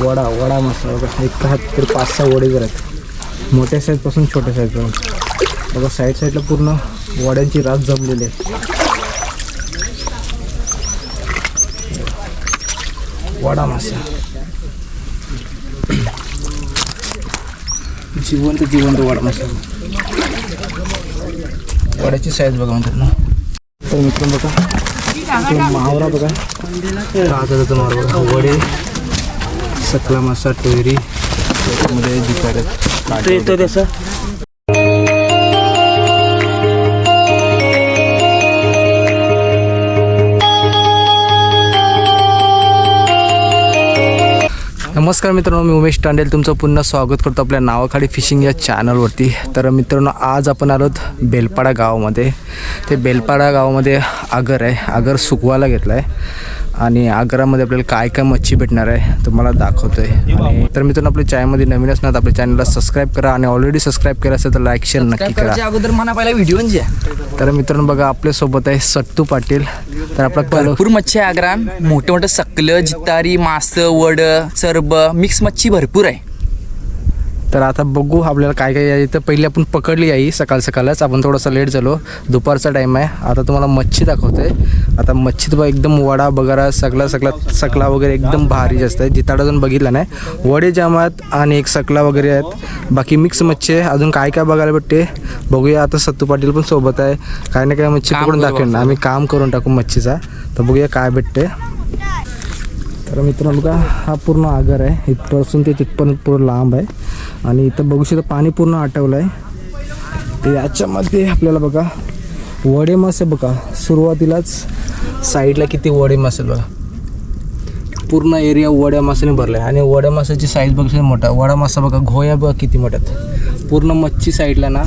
वडा वडा मसाला बघा. एक हात तर पाच सहा वडे जर आहेत मोठ्या साईजपासून छोट्या साईजपर्यंत बघा साईड साईडला पूर्ण वड्यांची रात जमलेली आहे. वडा मासा जिवंत जिवंत वडा मसाला वड्याची साईज बघा म्हणतात ना तर मित्र बघा तो मावरा बघा. ताजा मावरा बघा. वडे. सकला मासा टोयरी त्याच्यामध्ये येतो त्याचं. नमस्कार मित्रांनो मी उमेश टांडेल. तुमचं पुन्हा स्वागत करतो आपल्या नावाखाली फिशिंग या चॅनलवरती. तर मित्रांनो आज आपण आलोत बेलपाडा गावामध्ये. ते बेलपाडा गावामध्ये आगर आहे. आगर सुकवायला घेतला आहे आणि आगरामध्ये आपल्याला काय काय मच्छी भेटणार आहे तुम्हाला दाखवतो आहे आणि तर मित्रांनो आपल्या चॅनलमध्ये नवीन असणार आपल्या चॅनलला सबस्क्राईब करा आणि ऑलरेडी सबस्क्राईब केलं असेल तर लाईक शेअर नक्की करा. अगोदर म्हणा पहिला व्हिडिओ म्हणजे तर मित्रांनो बघा आपल्यासोबत आहे सट्टू पाटील. तर आपला भरपूर मच्छी आहे आग्रान मोठे मोठे सकलं जितारी मास वड सरब मिक्स मच्छी भरपूर आहे. तर आता बघू आपल्याला काय काय तर पहिली आपण पकडली आई सकाळ सकाळच आपण थोडंसं लेट झालो. दुपारचा टाईम आहे. आता तुम्हाला मच्छी दाखवतोय. आता मच्छी तर बघा एकदम वडा बगारा सगळा सगळा सकला वगैरे एकदम भारी जास्त आहे. जिताड अजून बघितला नाही. वडे जाम आहेत आणि एक सकला वगैरे आहेत. बाकी मिक्स मच्छी आहे. अजून काय काय बघायला भेटते? बघूया आता सत्तू पाटील पण सोबत आहे. काय ना काय मच्छी पकडून दाखवेन आम्ही काम करून टाकू मच्छीचा. तर बघूया काय भेटते. तर मित्रांनो बघा हा पूर्ण आगर आहे. इथपासून ते तिथपर्यंत पूर्ण लांब आहे. आणि इथं बघू शकता पाणी पूर्ण आटवलं आहे तर याच्यामध्ये आपल्याला बघा वडे मासे बघा सुरुवातीलाच साईडला किती वडे मासे बघा. पूर्ण एरिया वड्या माशाने भरला आहे आणि वड्या माशाची साईज बघा मोठा. वडा मासा बघा घोया बघा किती मोठ्यात. पूर्ण मच्छी साईडला ना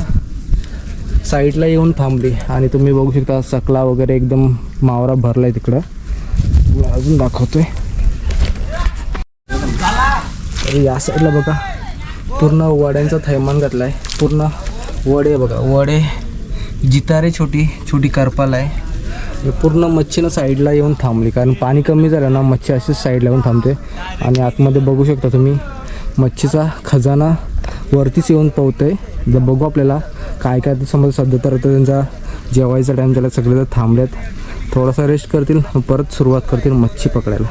साईडला येऊन थांबली. आणि तुम्ही बघू शकता सकला वगैरे एकदम मावरा भरला आहे तिकडं अजून दाखवतोय. या साईडला बघा पूर्ण वड्यांचा थैमान घातला आहे पूर्ण वडे बघा. वडे जितारे छोटी छोटी करपाल आहे. पूर्ण मच्छीनं साईडला येऊन थांबली. कारण पाणी कमी झालं ना मच्छी अशीच साईडला येऊन थांबते. आणि आतमध्ये बघू शकता तुम्ही मच्छीचा खजाना वरतीच येऊन पोहतोय. जर बघू आपल्याला काय काय समज सध्या तर त्यांचा जेवायचा टाईम झाला सगळे जर थांबल्यात थोडासा रेस्ट करतील परत सुरुवात करतील मच्छी पकडायला.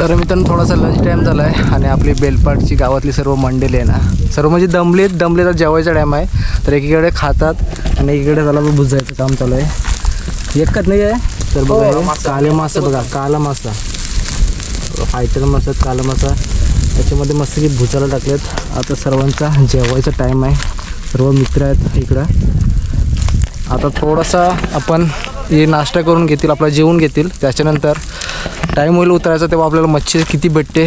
तर मित्रांनो थोडासा लंच टाईम झाला आहे आणि आपली बेलपाटची गावातली सर्व मंडळी आहे ना. सर्व म्हणजे दमलेत दमले तर जेवायचा टाईम आहे. तर एकीकडे खातात आणि एकीकडे त्याला बुजायचं काम चालू आहे. एकच नाही आहे तर बघा काले मासा बघा काला मासा. फायटर मासा काला मासा. याच्यामध्ये मस्त की भुजाला टाकलेत. आता सर्वांचा जेवायचा टाईम आहे. सर्व मित्र आहेत इकडं. आता थोडासा आपण हे नाश्ता करून घेतील आपला जेवून घेतील. त्याच्यानंतर टाईम होईल उतरायचा तेव्हा आपल्याला मच्छी किती भेटते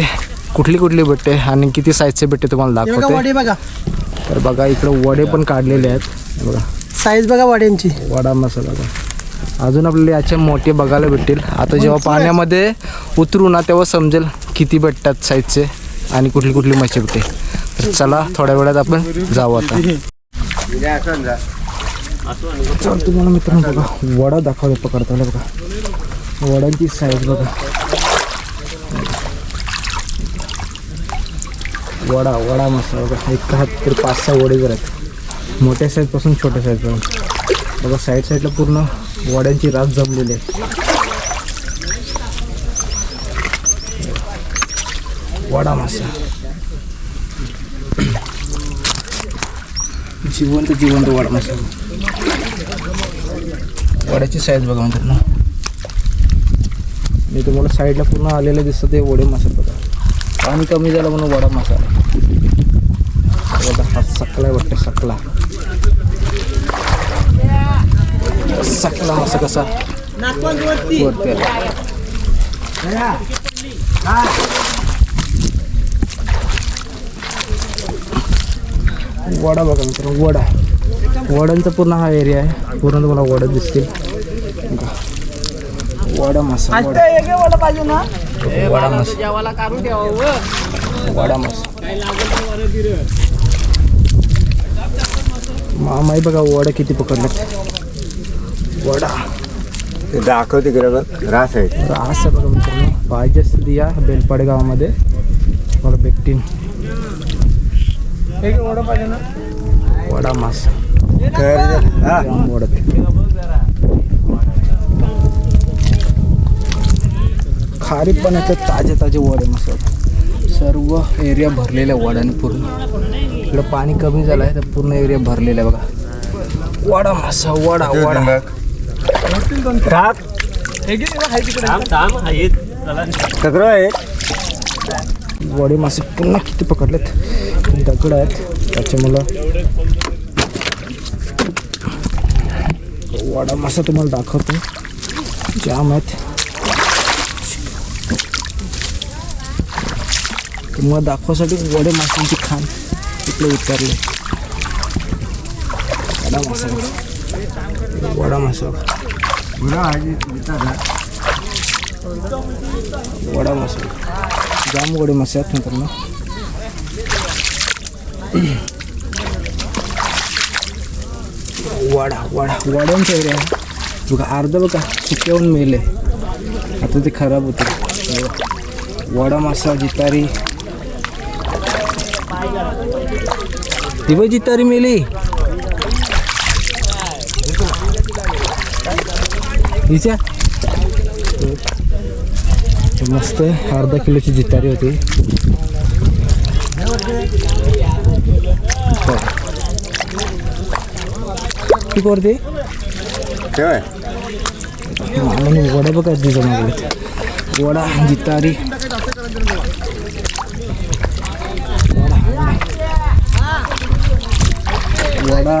कुठली कुठली भेटते आणि किती साईजचे भेटते तुम्हाला दाखवते. बघा. तर बघा इकडे वडे पण काढलेले आहेत. बघा. साईज बघा वड्यांची. वडा मसाला बघा. अजून आपल्याला याचे मोठे बघायला भेटतील. आता जेव्हा पाण्यामध्ये उतरू ना तेव्हा समजेल किती भेटतात साईजचे आणि कुठली कुठली मच्छी भेटते. तर चला थोड्या वेळात आपण जाऊ आता. चल तुम्हाला मित्रांनो बघा वडा दाखवले पकडताना बघा. वड्यांची साईज बघा. वडा वडा मस्त बघा. एक हात तर पाच सहा वडे जर आहेत. मोठ्या साईजपासून छोट्या साईजपर्यंत बघा साईड साईडला पूर्ण वड्यांची रात जमलेली आहे. वडा मासा जिवंत जिवंत वडा मासा वड्याची साईज बघा म्हणतात ना मी तुम्हाला साईडला पूर्ण आलेले दिसतं ते वडे मासे बघा. पाणी कमी झालं म्हणून वडा मासा बघा हा सकला वाटतं सकला सकला मासा कसा वरती आला. वडा बघा मित्रांनो वडा. वड्यांचा पूर्ण हा एरिया आहे. पूर्ण तुम्हाला वडा दिसतील. वडा मासा वडा. वडा मासा. वडा मासा. मामाई बघा वडा किती पकडलेत. वडा. दाखवते रास आहे. तर असं बघा मित्रांनो. पाहिजे असतील या बेलपाडे गावामध्ये मला भेटतील. वडा मासा. तर हा. जाम वडा. खारी पण येतात ताजे ताजे वडे मसाले. सर्व एरिया भरलेला आहे वड्याने पूर्ण. इकडं पाणी कमी झालं आहे तर पूर्ण एरिया भरलेला आहे बघा. वडा मासा वडा वडा. आहे. वडे मासे पुन्हा किती पकडलेत? दगड आहेत? त्याच्यामुळं वडा मासा तुम्हाला दाखवतो. जाम आहेत. तुम्हाला दाखवासाठी वडे माशांची खाण इकडे उतरले. वडा मासा. वडा मासा. वडा मासा. जाम वडे मासे आहेत नंतर ना वडा वडा वड्यांचा एरिया आहे. बघा अर्ध बघा सुक्याहून मेले. आता ते खराब होते वडा मासा जितारी. ती बघ जितारी मेली हिच्या मस्त अर्धा किलोची जितारी होती. ती? करते वडा बघा तुझ्या मागले वडा जितारी. वडा.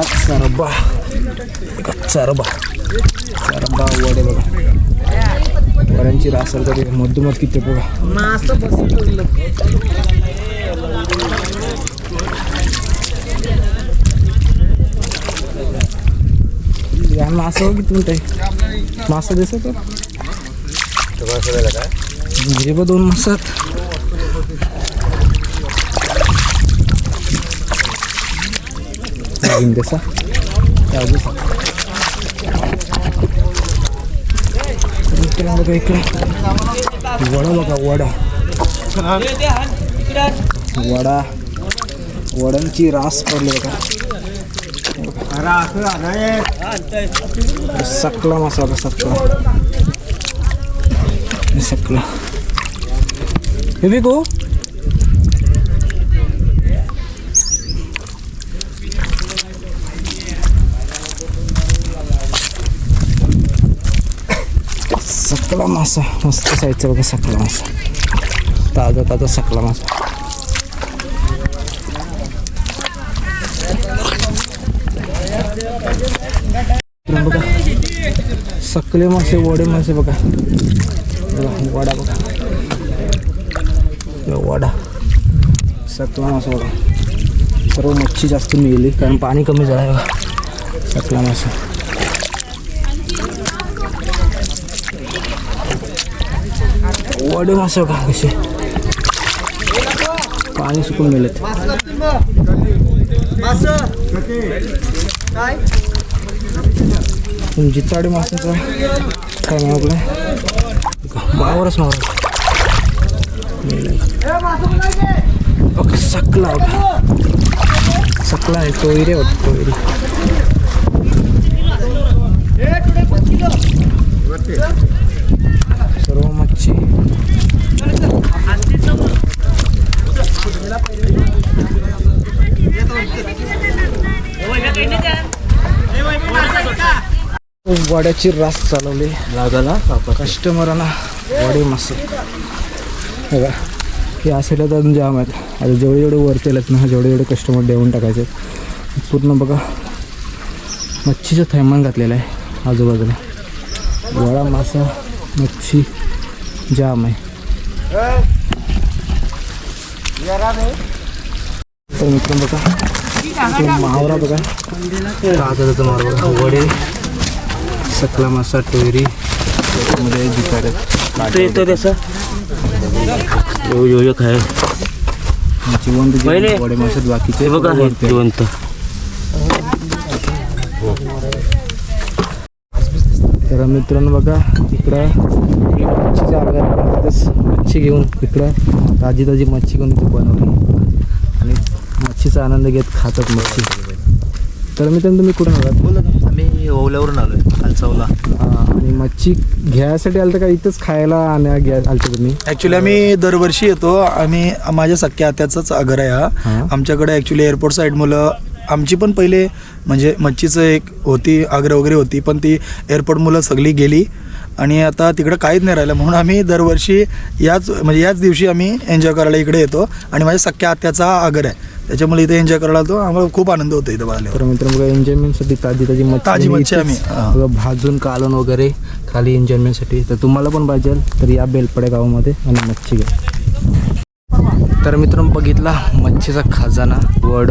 बघा, सरबा सरबा वडे बघा वड्यांची रासर तरी मधोमध किती बघा या मासा किती म्हणताय मासा दिसतो हे बघ दोन मासात अजून देसा अजून मित्रांनो बघा इकडे वडा बघा वडा वडा वड्यांची रास पडली बघा सकला मसाला सकला सकला हे बी सकला मासा मस्त साईजचा बघा सकला मासा ताजा ताजा सकला मासा इकडून बघा सकले मासे वडे मासे बघा वडा बघा वडा सकला मासा बघा सर्व मच्छी जास्त मिळाली कारण पाणी कमी झालं आहे बघा सकला मासा वडे मासे बघा कसे पाणी सुकून मिळत जिताडे माशाचा काय? नाव आपलं? मावरच मावर ओके सकला होता सकला आहे टोयरे होता टोयरे सर्व मच्छी वड्याची रास चालवली. लागला कस्टमरांना वडे मासे बघा हे असेल तर अजून जाम आहेत. आता जेवढे जेवढे वरती आलेत ना जेवढे जेवढे कस्टमर देऊन टाकायचे पूर्ण बघा मच्छीचं थैमान घातलेलं आहे आजूबाजूला. वडा मासा मच्छी जाम आहे. तर मित्र बघा मावरा बघा. ताजा ताजा मावरा बघा. वडे. सकला मासा टोयरी. मध्ये जितारे येतो त्याचं यो यो काय जिवंत. वडे माशात बाकीचे. बघा. जिवंत. तर मित्रांनो बघा इकडं आगर आपण तिथंच मच्छी घेऊन इकडं ताजी ताजी मच्छी घेऊन इथे बनवली. आणि मच्छीचा आनंद घेत खातात मच्छी. तर मित्रांनो तुम्ही कुठून आलात? आम्ही ओवल्यावरून आलोय खालचवला. हां, आणि मच्छी घ्यायसाठी आलं का? इथंच खायला आणि घ्या आलते तुम्ही? ॲक्च्युली आम्ही दरवर्षी येतो. आम्ही माझ्या सख्या आत्याचाच घर आहे. हा. आमच्याकडे ॲक्च्युली एअरपोर्ट साईड मुलं आमची पण पहिले म्हणजे मच्छीचं एक होती आग्रह वगैरे होती पण ती एअरपोर्ट मुलं सगळी गेली. आणि आता तिकडं काहीच नाही राहिलं. म्हणून आम्ही दरवर्षी याच म्हणजे याच दिवशी आम्ही एन्जॉय करायला इकडे येतो. आणि माझ्या सख्या आत्याचा हा आगर आहे. त्याच्यामुळे इथे एन्जॉय करायला येतो आम्हाला खूप आनंद होतो इथं बघायला. तर मित्रांनो बघा एन्जॉयमेंटसाठी ताजी ताजी ताजी मच्छी आम्ही. बघा भाजून कालवण वगैरे खाली एन्जॉयमेंटसाठी तर तुम्हाला पण पाहिजे तर या बेलपड्या गावामध्ये आणि मच्छी घ्या. तर मित्रांनो बघितला मच्छीचा खजाना वड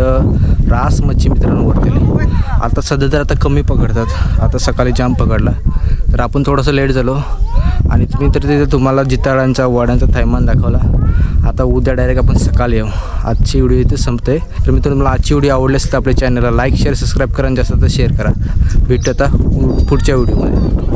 रास मच्छी मित्रांनो वरतेली आता सध्या तर आता कमी पकडतात. आता सकाळी जाम पकडला. तर आपण थोडंसं लेट झालो. आणि तुम्ही तर तिथे तुम्हाला जिताळांचा वड्यांचा थैमान दाखवला. आता उद्या डायरेक्ट आपण सकाळी येऊ. आजची व्हिडिओ इथे संपते. तर मित्रांनो तुम्हाला आजची व्हिडिओ आवडली असेल तर आपल्या चॅनलला लाईक शेअर सबस्क्राईब करा आणि जास्त तर शेअर करा. भेटू आता पुढच्या व्हिडिओमध्ये.